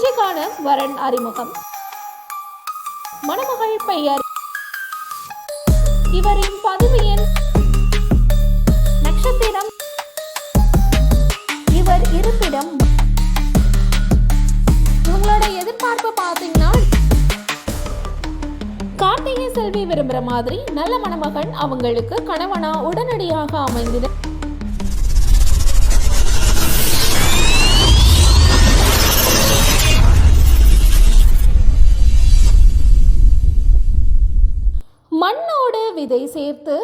இன்றைக்கான வரன் அறிமுகம். மணமகள் பெயர் இவரின் பதிவு எண் நட்சத்திரம். இவர் இருப்பிடம் உங்களோட எதிர்பார்ப்பு பார்த்தீங்கன்னா கார்த்திகை செல்வி விரும்புகிற மாதிரி நல்ல மணமகன் அவங்களுக்கு கணவனா உடனடியாக அமைந்தது மண்ணோடு விதை சேர்த்து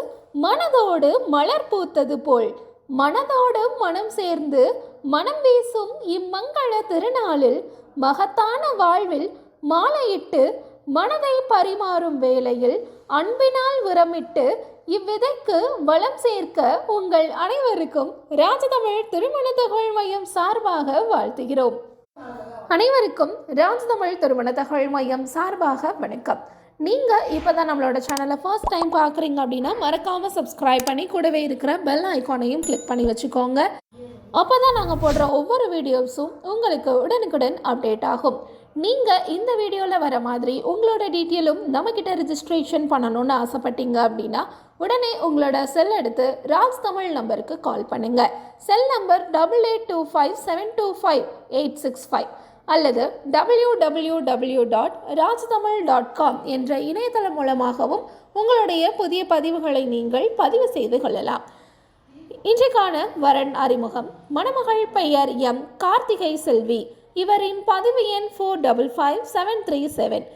மனதோடு மலர் பூத்தது போல். மனதோடு மனம் சேர்ந்து மனம் வீசும் இம்மங்கள திருநாளில் மகத்தான வாழ்வில் மாலையிட்டு மனதை பரிமாறும் வேளையில் அன்பினால் உரமிட்டு இவ்விதைக்கு வளம் சேர்க்க உங்கள் அனைவருக்கும் ராஜதமிழ் திருமண தகவல் மையம் சார்பாக வாழ்த்துகிறோம். அனைவருக்கும் ராஜதமிழ் திருமண தகவல் மையம் சார்பாக வணக்கம். நீங்கள் இப்போ தான் நம்மளோட சேனலை ஃபர்ஸ்ட் டைம் பார்க்குறீங்க அப்படின்னா மறக்காமல் சப்ஸ்கிரைப் பண்ணி கூடவே இருக்கிற பெல் ஐக்கானையும் கிளிக் பண்ணி வச்சுக்கோங்க. அப்போ தான் நாங்கள் போடுற ஒவ்வொரு வீடியோஸும் உங்களுக்கு உடனுக்குடன் அப்டேட் ஆகும். நீங்கள் இந்த வீடியோவில் வர மாதிரி உங்களோட டீட்டெயிலும் நம்மக்கிட்ட ரிஜிஸ்ட்ரேஷன் பண்ணணும்னு ஆசைப்பட்டீங்க அப்படின்னா உடனே உங்களோட செல் எடுத்து ராஜ் தமிழ் நம்பருக்கு கால் பண்ணுங்கள் cell number double eight two five seven two five eight six five அல்லது W W W dot Rajtamil dot com என்ற இணையதளம் மூலமாகவும் உங்களுடைய புதிய பதிவுகளை நீங்கள் பதிவு செய்து கொள்ளலாம். இன்றைக்கான வரன் அறிமுகம். மணமகள் பெயர் எம். கார்த்திகை செல்வி. இவரின் பதிவு எண் four double five seven three seven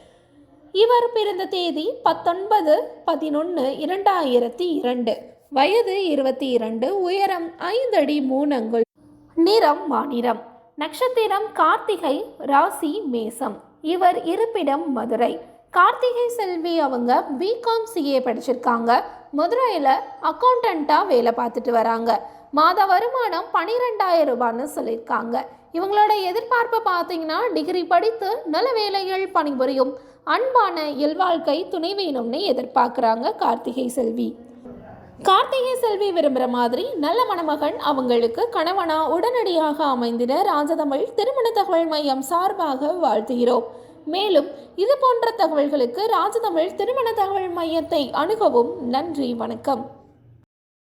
இவர் பிறந்த தேதி பத்தொன்பது பதினொன்று இரண்டாயிரத்தி இரண்டு. வயது இருபத்தி இரண்டு. உயரம் ஐந்து அடி மூணு அங்குள் நிறம் மாநிறம் நட்சத்திரம் கார்த்திகை ராசி மேசம். இவர் இருப்பிடம் மதுரை. கார்த்திகை செல்வி அவங்க பிகாம் சிஏ படிச்சிருக்காங்க. மதுரையில் அக்கௌண்டண்ட்டாக வேலை பார்த்துட்டு வராங்க. மாத வருமானம் பன்னிரெண்டாயிரம் ரூபான்னு சொல்லியிருக்காங்க. இவங்களோட எதிர்பார்ப்பை பார்த்தீங்கன்னா டிகிரி படித்து நல்ல வேலைகள் பணிபுரியும் அன்பான இல்வாழ்க்கை துணை வேணும்னு எதிர்பார்க்குறாங்க கார்த்திகை செல்வி. கார்த்திகை செல்வி விரும்புகிற மாதிரி நல்ல மணமகன் அவங்களுக்கு கணவனா உடனடியாக அமைந்திட ராஜதமிழ் திருமண தகவல் மையம் சார்பாக வாழ்த்துகிறோம். மேலும் இது போன்ற தகவல்களுக்கு ராஜதமிழ் திருமண தகவல் மையத்தை அணுகவும். நன்றி வணக்கம்.